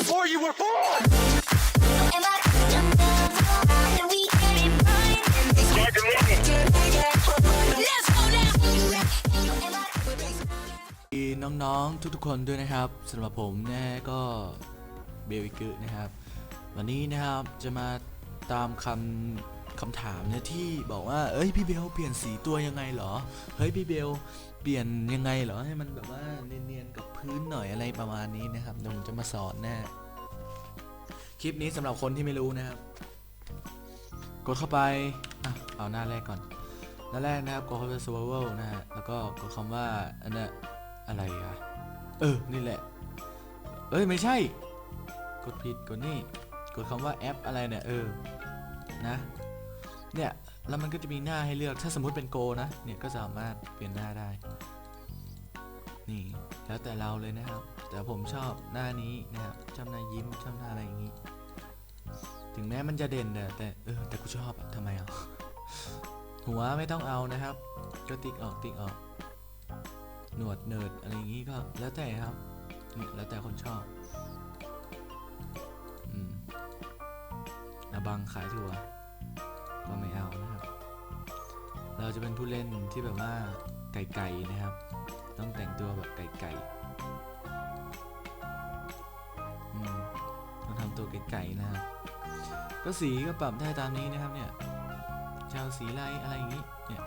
Before you were born. น้องๆทุกๆคนด้วยนะครับสำหรับผมแน่ก็ เบลอิกึนะครับ วันนี้นะครับจะมาตามคำคำถามเนี่ยที่บอกว่าเอ้ยพี่เบลเปลี่ยนสีตัวยังไงเหรอเฮ้ยพี่เบลเปลี่ยนยังไงเหรอให้มันแบบว่าเนียนๆกับพื้นหน่อยอะไรประมาณนี้นะครับเดี๋ยวผมจะมาสอนแน่คลิปนี้สำหรับคนที่ไม่รู้นะครับ กดเข้าไปอะเอาหน้าแรกก่อนหน้าแรกนะครับกดเข้าไป survival นะฮะแล้วก็กดคำว่าอันนี้ยอะไรอะเออ นี่แหละ เอ้ย ไม่ใช่ กดผิดกดนี่กดคำว่าแอปอะไรเนี่ยเออนะเนี่ยแล้วมันก็จะมีหน้าให้เลือกถ้าสมมุติเป็นโกนะเนี่ยก็สามารถเปลี่ยนหน้าได้ นี่แล้วแต่เราเลยนะครับ แต่ผมชอบหน้านี้นะครับชอบหน้ายิ้มชอบหน้าอะไรอย่างนี้ ถึงแม้มันจะเด่นแต่แต่เออแต่กูชอบอะทำไมอะหัวไม่ต้องเอานะครับ ก็ติ๊กออกติ๊กออกหนวดเนิร์ดอะไรอย่างงี้ก็แล้วแต่ครับนี่แล้วแต่คนชอบ บังขายถั่วก็ไม่เอานะครับ เราจะเป็นผู้เล่นที่แบบว่าไก่ๆนะครับ ต้องแต่งตัวแบบไก่ๆอืมต้องทำตัวไก่ๆนะครับก็สีก็ปรับได้ตามนี้นะครับเนี่ยชาวสีไรอะไรอย่างงี้เนี่ย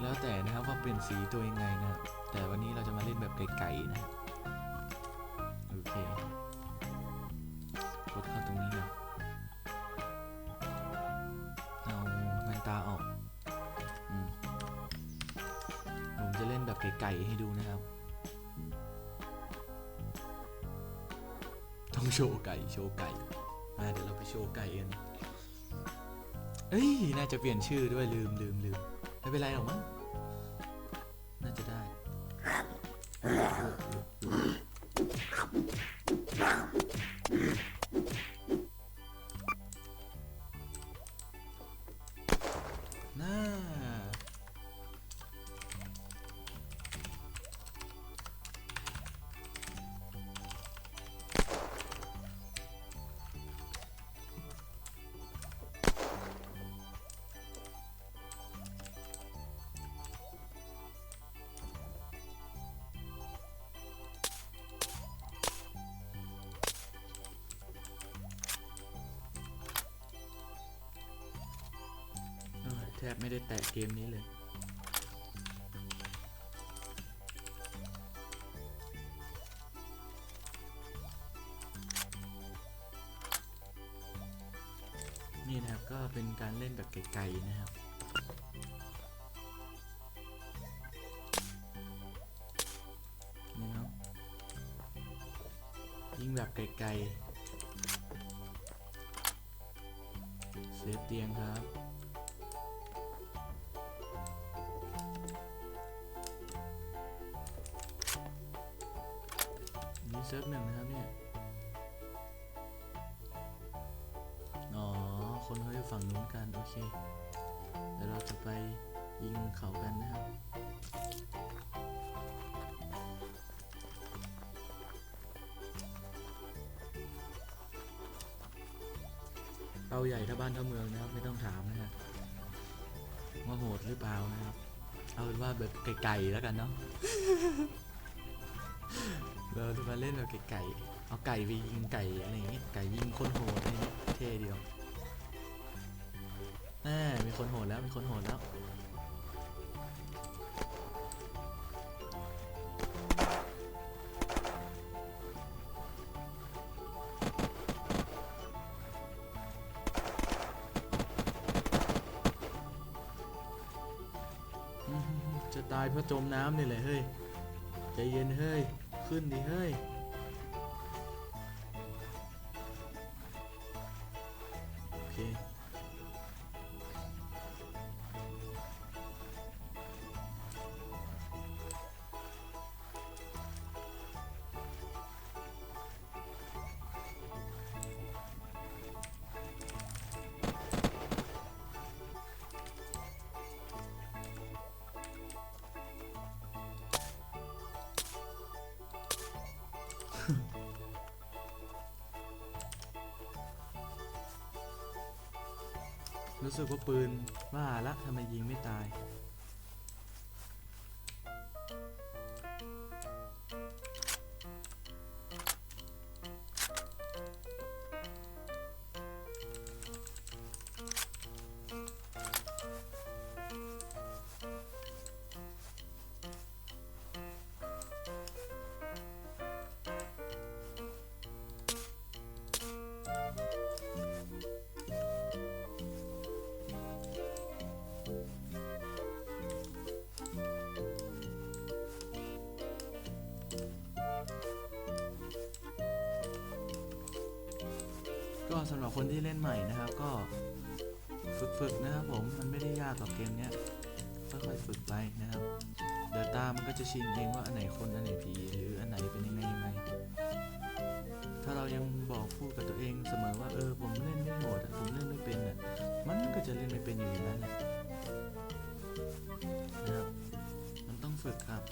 แล้วแต่นะครับว่าเปลี่ยนสีตัวยังไงนะแต่วันนี้เราจะมาเล่นแบบไก่ๆนะ ไก่ให้ดูนะครับ ต้องโชว์ไก่โชว์ไก่มาเดี๋ยวเราไปโชว์ไก่กันเอ้ย น่าจะเปลี่ยนชื่อด้วยลืมลืมลืมไม่เป็นไรหรอกมั้ง น่าจะได้น่ บไม่ได้แตะเกมนี้เลยนี่นะครับก็เป็นการเล่นแบบไกลๆนะครับ นี่เนาะยิงแบบไกลๆเซฟเตียงครับ เซิร์ฟหนึ่งนะครับเนี่ย อ๋อ คนเขาอยู่ฝั่งนู้นกัน โอเค เดี๋ยวเราจะไปยิงเขากันนะครับเป้าใหญ่ถ้าบ้านเท่าเมืองนะครับ ไม่ต้องถามนะครับว่าโหดหรือเปล่านะครับ เอาเป็นว่าแบบไกลๆแล้วกันเนาะ เราจะมาเล่นแบบไก่ๆเอาไก่ไปยิงไก่อะไรอย่างเงี้ยไก่ยิงคนโหดอะไรเงี้ยเท่เดียวแม่มีคนโหดแล้วมีคนโหดแล้วจะตายเพราะจมน้ำนี่แหละเฮ้ย ใจเย็นเฮ้ย ขึ้นดิเฮ้ย รู้สึกว่าปืนว่าละทำไมยิงไม่ตาย ก็สำหรับคนที่เล่นใหม่นะครับก็ฝึกๆนะครับผมมันไม่ได้ยากหรอกเกมเนี้ยค่อยๆฝึกไปนะครับเดี๋ยวตามันก็จะชินเองว่าอันไหนคนอันไหนผีหรืออันไหนเป็นยังไงยังไงถ้าเรายังบอกพูดกับตัวเองเสมอว่าเออผมเล่นไม่โหดผมเล่นไม่เป็นอะมันก็จะเล่นไม่เป็นอยู่อย่างนั้นแหละนะครับมันต้องฝึกครับ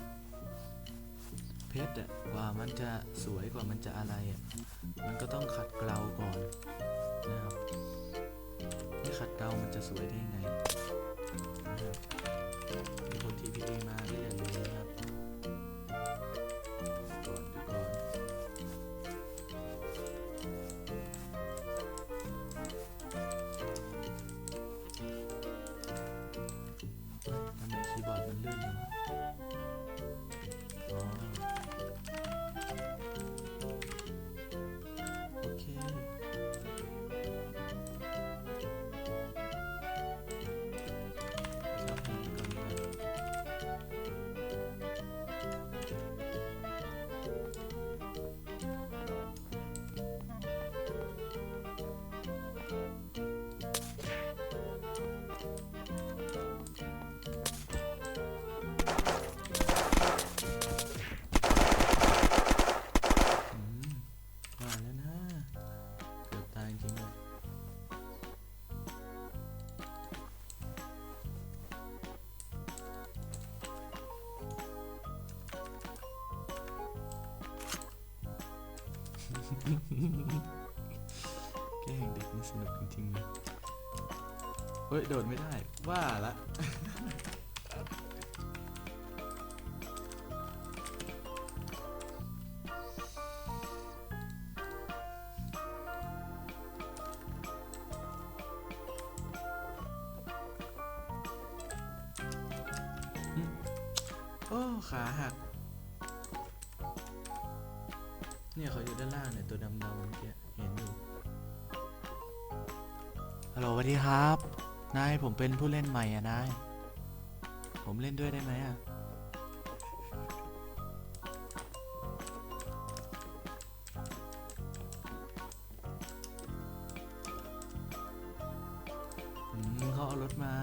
ชรอะกว่ามันจะสวยกว่ามันจะอะไรอะมันก็ต้องขัดเกลาก่อนนะครับไม่ขัดเกลามันจะสวยได้ไงนะครับมีคน TPA มาก็อ แกล้งเด็กนี่สนุกจริงๆเลยเฮ้ย โดดไม่ได้ ว่าละ โอ้ ขาหัก เนี่ยเขาอยู่ด้านล่างเนี่ยตัวดำๆเมื่อกี้เห็นอยู่ฮัลโหลสวัสดีครับ นายผมเป็นผู้เล่นใหม่อะนาย ผมเล่นด้วยได้ไหมอะอืมเขาเอารถมา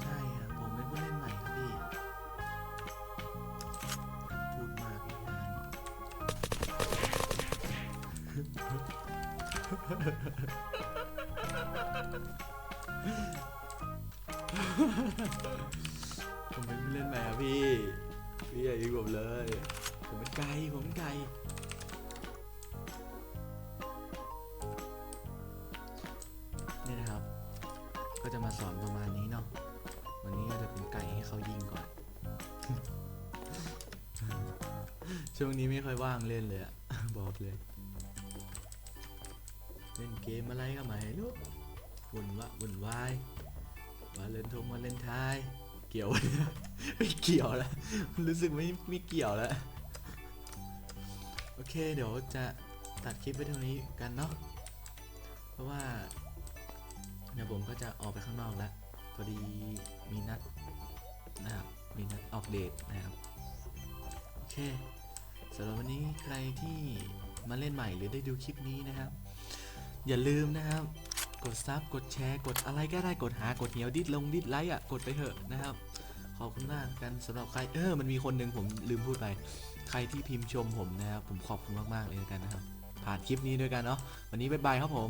ใช่ครับผมเป็นผู้เล่นใหม่ครับพี่พูดมากอีกนานผมเป็นผู้เล่นใหม่ครับพี่พี่อย่ายิงผมเลย ผมเป็นไก่ผมเป็นไก่ ก็จะมาสอนประมาณนี้เนาะ วันนี้ก็จะเป็นไก่ให้เขายิงก่อน ช่วงนี้ไม่ค่อยว่างเล่นเลยอะบอกเลย เล่นเกมอะไรก็ไม่รู้วุ่นวะวุ่นวายวาเลนทงวาเลนไทายเกี่ยวไมเนี่ยไม่เกี่ยวแล้วรู้สึกไม่ไม่เกี่ยวแล้ว โอเคเดี๋ยวจะตัดคลิปไปเท่านี้กันเนาะ เพราะว่า ดี๋ยวผมก็จะออกไปข้างนอกแล้วพอดีมีนัดนะครับมีนัดออกเดทนะครับโอเคสำหรับวันนี้ใครที่มาเล่นใหม่หรือได้ดูคลิปนี้นะครับ อย่าลืมนะครับ กดซับกดแชร์ กดอะไรก็ได้กดหากดเหนียวดิดลงดิดไลค์อะกดไปเถอะนะครับขอบคุณมากกันสำหรับใครเออมันมีคนหนึ่งผมลืมพูดไป ใครที่พิมพ์ชมผมนะครับผมขอบคุณมากๆเลยกันนะครับผ่านคลิปนี้ด้วยกันเนาะวันนี้บ๊ายบายครับผม